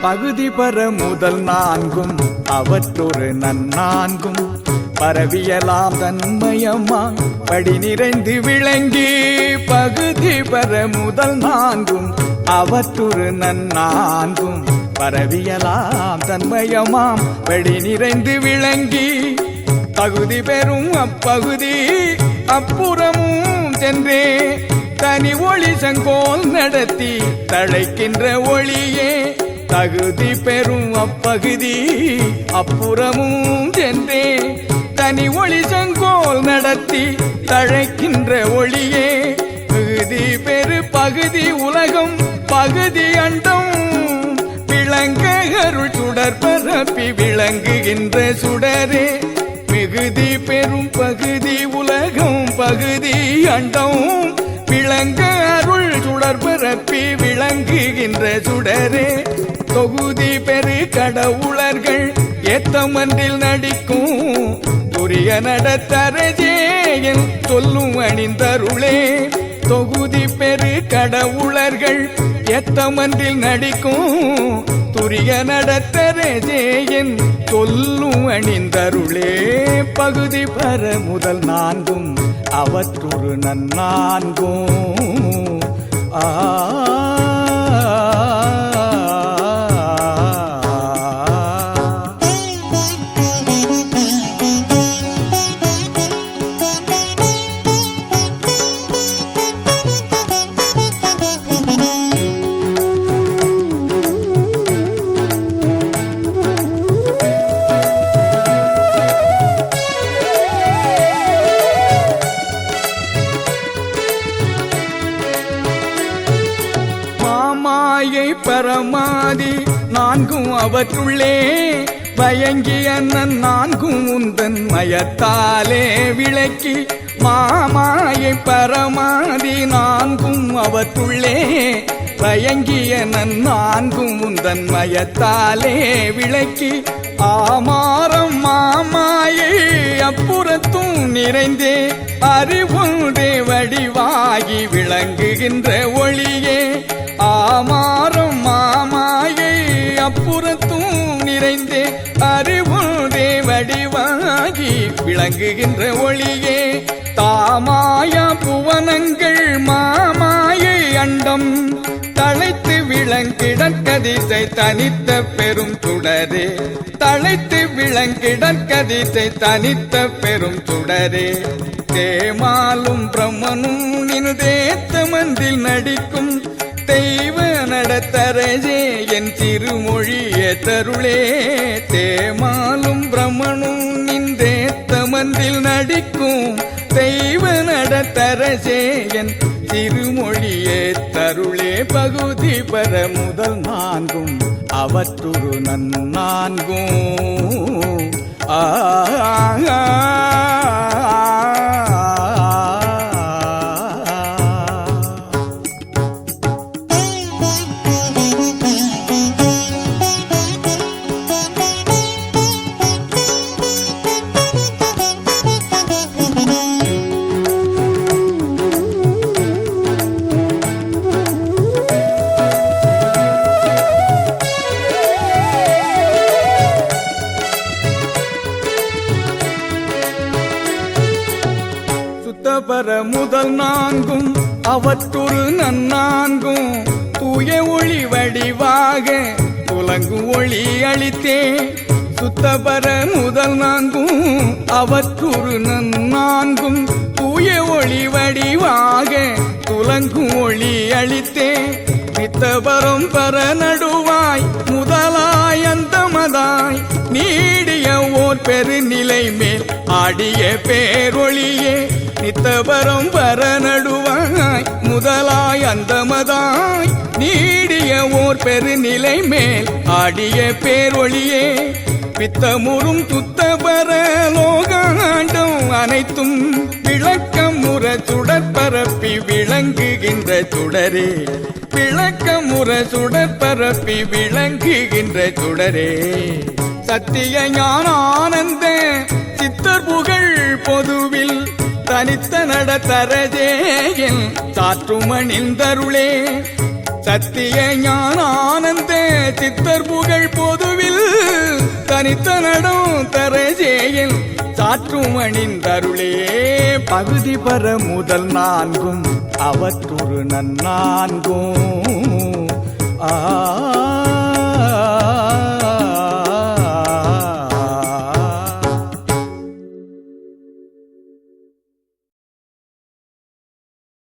பகுதி பெற முதல் நான்கும் அவற்றொரு நன்னான்கும். பரவியலாம் தன்மயமா படி நிறைந்து விளங்கி. பகுதி பெற முதல் நான்கும் அவற்றொரு நன்னான்கும். பரவியலாம் தன்மயமாம் படி நிறைந்து விளங்கி. தகுதி பெறும் அப்பகுதி அப்புறமும் சென்றே. தனி ஒளி செங்கோல் நடத்தி தழைக்கின்ற ஒளியே. தகுதி பெறும் அப்பகுதி அப்புறமும் சென்றே தனி ஒளி செங்கோல் நடத்தி தழைக்கின்ற ஒளியே. பகுதி பெரு பகுதி உலகம் பகுதி அண்டம். விளங்ககருள் சுடர் பரப்பி விளங்குகின்ற சுடரே. மிகுதி பெரும் பகுதி உலகம் பகுதி அண்டம். விளங்க அருள் சுடர் விளங்குகின்ற சுடரே தொகுதி பெரு கடவுளர்கள் ஏத்தமன்றில் நடிக்கும் புரிய நடத்தரஜேயன் சொல்லும் அணிந்தருளே. தொகுதி பெரு கடவுளர்கள் ஏத்தமன்றில் நடிக்கும் துரிய நடத்தரஜேயன் சொல்லும் அணிந்தருளே. பகுதி பெற முதல் நான்கும் அவற்றொரு நன்னான்கும். ஆ மாமாயை பரமாதி நான்கும் அவற்றுள்ளே. பயங்கி அண்ணன் நான்கும் உந்தன் மயத்தாலே விளக்கி. மாமாயை பரமாதி நான்கும் அவற்றுள்ளே. பயங்கிய நான்கும் உந்தன் மயத்தாலே விளக்கி. ஆமாரம் மாமாயை அப்புறத்தும் நிறைந்தே. அறிவுண்டே வடிவாகி விளங்குகின்ற ஒளியே. ஆமாரம் மாமாயை அப்புறத்தும் நிறைந்தே அறிவும் தேவடிவாகி விளங்குகின்ற ஒளியே. தாமாயா புவனங்கள் மாமாயை அண்டம் தழைத்து விளங்கிடற்கதிசை தனித்த பெரும் சுடரே. தழைத்து விளங்கிடற்கதிசை தனித்த பெரும் சுடரே. தேமாலும் பிரம்மனும் நினுதேத்த மந்தில் நடிக்கும் தெய்வ நடத்தரஜே என் திருமொழிய தருளே. தேமாலும் பிரம்மனும் நின்றே தமந்தில் நடிக்கும் தெய்வ நடத்தரசே என் திருமொழியே தருளே. பகுதி பெற முதல் நான்கும் அவற்றுரு நன்னான்கும் ஆ. அற முதல் நான்கும் அவற்றுரு நன்னான்கும். தூய ஒளி வடிவாக துலங்கும் ஒளி அளித்தே சுத்தபர முதல் நான்கும் அவற்றுரு நன்னான்கும். தூய ஒளி வடிவாக துலங்கும் ஒளி அளித்தே நித்தபரம் பர பெருநிலை மேல் ஆடிய பேரொழியே நித்தபரம் வர நடுவாய் முதலாய் அந்தமதாய் நீடிய ஓர் பெருநிலை மேல் ஆடிய பேரொழியே பித்தமுறும் துத்தபர லோகாண்டம் அனைத்தும் விளக்கமுற சுடற்பரப்பி விளங்குகின்ற சுடரே. விளக்கமுற சுடற்பரப்பி விளங்குகின்ற சுடரே. சத்திய ஞான ஆனந்த சித்தர் புகழ் பொதுவில் தனித்த நடத்தரஜேயன் சாற்றுமணிந்தருளே சத்திய ஞானானந்த சித்தர் புகழ் பொதுவில் தனித்த நடம் தரஜேயன் சாற்றும் அணிந்தருளே. பகுதி பர முதல் நான்கும் அவற்றுரு நன்னான்கும்.